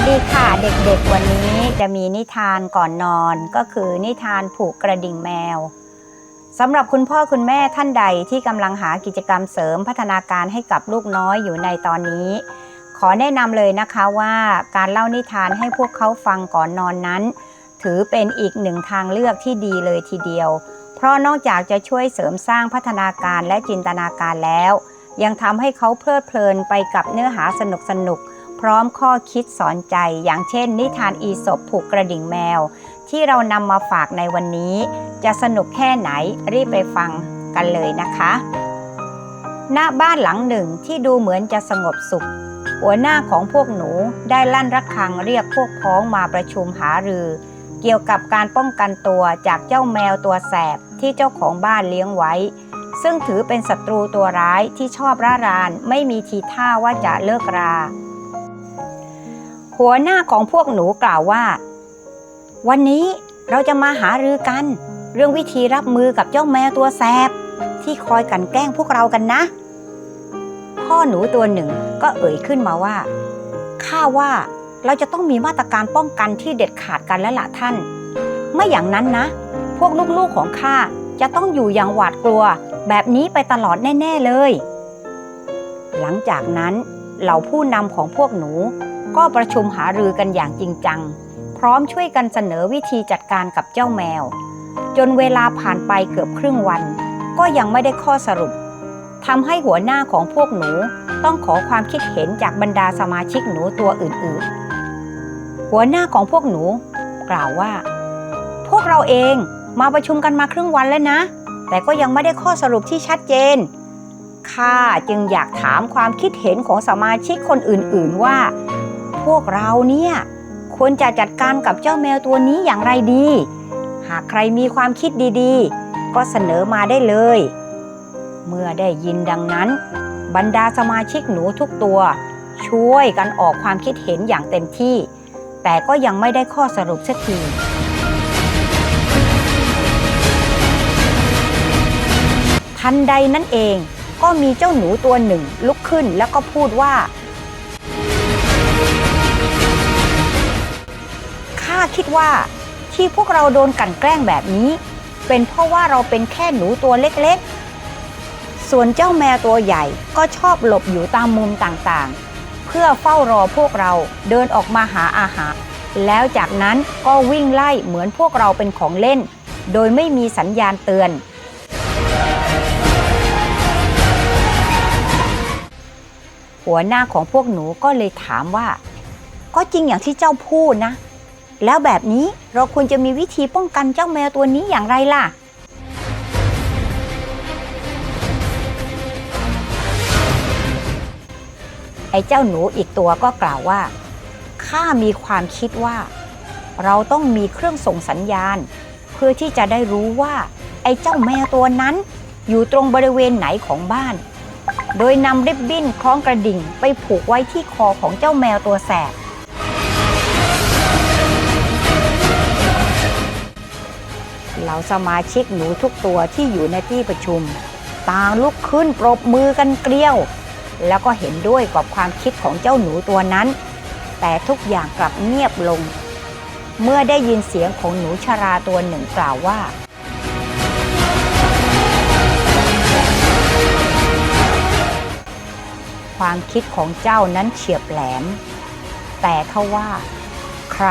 สดีค่ะเด็กๆวันนี้จะมีนิทานก่อนนอนก็คือนิทานผูกกระดิ่งแมวสำหรับคุณพ่อคุณแม่ท่านใดที่กำลังหากิจกรรมเสริมพัฒนาการให้กับลูกน้อยอยู่ในตอนนี้ ขอแนะนำเลยนะคะว่าการเล่านิทานให้พวกเขาฟังก่อนนอนนั้น ถือเป็นอีกหนึ่งทางเลือกที่ดีเลยทีเดียว เพราะนอกจากจะช่วยเสริมสร้างพัฒนาการและจินตนาการแล้ว ยังทำให้เขาเพลิดเพลินไปกับเนื้อหาสนุกสนุก พร้อมข้อคิดสอนใจ อย่างเช่น นิทานอีสบผูกกระดิ่งแมว ที่เรานำมาฝากในวันนี้ จะสนุกแค่ไหนรีบไปฟังกันเลยนะคะณบ้านหลังหนึ่งที่ดูเหมือนจะสงบสุข หัวหน้าของพวกหนูได้ลั่นระฆังเรียกพวกพ้องมาประชุมหารือ เกี่ยวกับการป้องกันตัวจากเจ้าแมวตัวแสบที่เจ้าของบ้านเลี้ยงไว้ ซึ่งถือเป็นศัตรูตัวร้ายที่ชอบร่าราน ไม่มีทีท่าว่าจะเลิกรา หัวหน้าของพวกหนูกล่าวว่า วันนี้เราจะมาหารือกัน เรื่องวิธีรับมือกับเจ้าแมวตัวแสบ ที่คอยกันแกล้งพวกเรากันนะ พ่อหนูตัวหนึ่งก็เอ่ยขึ้นมาว่าข้าว่าเราจะต้องมีมาตรการป้องกันที่เด็ดขาดกันแล้วล่ะท่าน ไม่อย่างนั้นนะ พวกลูกๆของข้าจะต้องอยู่อย่างหวาดกลัว แบบนี้ไปตลอดแน่ ๆเลย หลังจากนั้นเหล่าผู้นำของพวกหนู ก็ประชุมหารือกันอย่างจริงจัง พร้อมช่วยกันเสนอวิธีจัดการกับเจ้าแมว จนเวลาผ่านไปเกือบครึ่งวัน ก็ยังไม่ได้ข้อสรุปทำให้หัวหน้าของพวกหนูต้องขอความคิดเห็นจากบรรดาสมาชิกหนูตัวอื่นๆ หัวหน้าของพวกหนู กล่าวว่า พวกเราเองมาประชุมกันมาครึ่งวันแล้วนะ แต่ก็ยังไม่ได้ข้อสรุปที่ชัดเจนข้าจึงอยากถามความคิดเห็นของสมาชิกคนอื่นๆว่า พวกเราเนี่ยควรจะจัดการกับเจ้าแมวตัวนี้อย่างไรดี หากใครมีความคิดดีๆ ก็เสนอมาได้เลย เมื่อได้ยินดังนั้น บรรดาสมาชิกหนูทุกตัว ช่วยกันออกความคิดเห็นอย่างเต็มที่ แต่ก็ยังไม่ได้ข้อสรุปสักทีทันใดนั้นเองก็มีเจ้าหนูตัวหนึ่งลุกขึ้นแล้วก็พูดว่า ข้าคิดว่าที่พวกเราโดนกลั่นแกล้งแบบนี้ เป็นเพราะว่าเราเป็นแค่หนูตัวเล็กๆ ส่วนเจ้าแมวตัวใหญ่ก็ชอบหลบอยู่ตามมุมต่างๆ เพื่อเฝ้ารอพวกเราเดินออกมาหาอาหาร แล้วจากนั้นก็วิ่งไล่เหมือนพวกเราเป็นของเล่น โดยไม่มีสัญญาณเตือน หัวหน้าของพวกหนูก็เลยถามว่า ก็จริงอย่างที่เจ้าพูดนะ แล้วแบบนี้เราควรจะมีวิธีป้องกันเจ้าแมวตัวนี้อย่างไรล่ะไอ้เจ้าหนูอีกตัวก็กล่าวว่า ข้ามีความคิดว่า เราต้องมีเครื่องส่งสัญญาณ เพื่อที่จะได้รู้ว่า ไอ้เจ้าแมวตัวนั้น อยู่ตรงบริเวณไหนของบ้าน โดยนำริบบิ้นคล้องกระดิ่งไปผูกไว้ที่คอของเจ้าแมวตัวแสบ เหล่าสมาชิกหนูทุกตัวที่อยู่ในที่ประชุม ต่างลุกขึ้นปรบมือกันเกลียว แล้วก็เห็นด้วยกับความคิดของเจ้าหนูตัวนั้น แต่ทุกอย่างกลับเงียบลง เมื่อได้ยินเสียงของหนูชราตัวหนึ่งกล่าวว่า ความคิดของเจ้านั้นเฉียบแหลม แต่ทว่า ใคร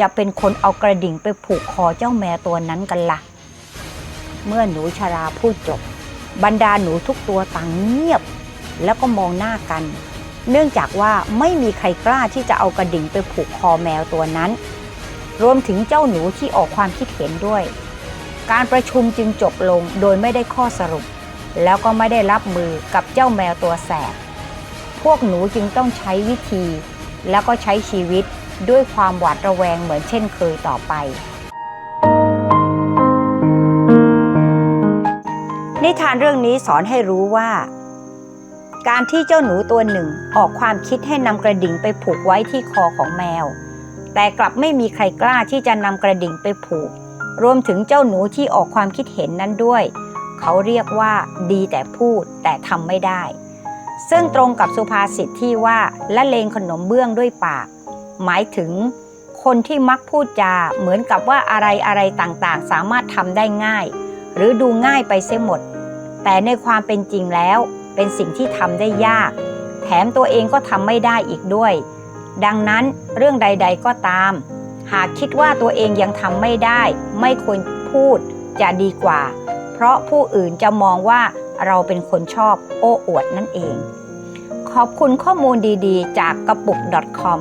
จะเป็นคนเอากระดิ่งไปผูกคอเจ้าแมวตัวนั้นกันละ่ะ เมื่อหนูชราพูดจบ บรรดาหนูทุกตัวต่างเงียบ แล้วก็มองหน้ากัน เนื่องจากว่าไม่มีใครกล้าที่จะเอากระดิ่งไปผูกคอแมวตัวนั้น รวมถึงเจ้าหนูที่ออกความคิดเห็นด้วย การประชุมจึงจบลงโดยไม่ได้ข้อสรุป แล้วก็ไม่ได้รับมือกับเจ้าแมวตัวแสบ พวกหนูจึงต้องใช้วิธี แล้วก็ใช้ชีวิตด้วยความหวาดระแวงเหมือนเช่นเคยต่อไป นิทานเรื่องนี้สอนให้รู้ว่า การที่เจ้าหนูตัวหนึ่งออกความคิดให้นำกระดิ่งไปผูกไว้ที่คอของแมว แต่กลับไม่มีใครกล้าที่จะนำกระดิ่งไปผูก รวมถึงเจ้าหนูที่ออกความคิดเห็นนั้นด้วย เขาเรียกว่าดีแต่พูดแต่ทำไม่ได้ ซึ่งตรงกับสุภาษิตที่ว่าละเลงขนมเบื้องด้วยปาก หมายถึง คนที่มักพูดจาเหมือนกับว่าอะไรอะไรต่างๆ สามารถทำได้ง่าย หรือดูง่ายไปเสียหมด แต่ในความเป็นจริงแล้ว เป็นสิ่งที่ทำได้ยาก แถมตัวเองก็ทำไม่ได้อีกด้วย ดังนั้นเรื่องใด ๆก็ตาม หากคิดว่าตัวเองยังทำไม่ได้ ไม่ควรพูดจะดีกว่า เพราะผู้อื่นจะมองว่า เราเป็นคนชอบโอ้อวดนั่นเอง ขอบคุณข้อมูลดีๆ จากกระปุก .com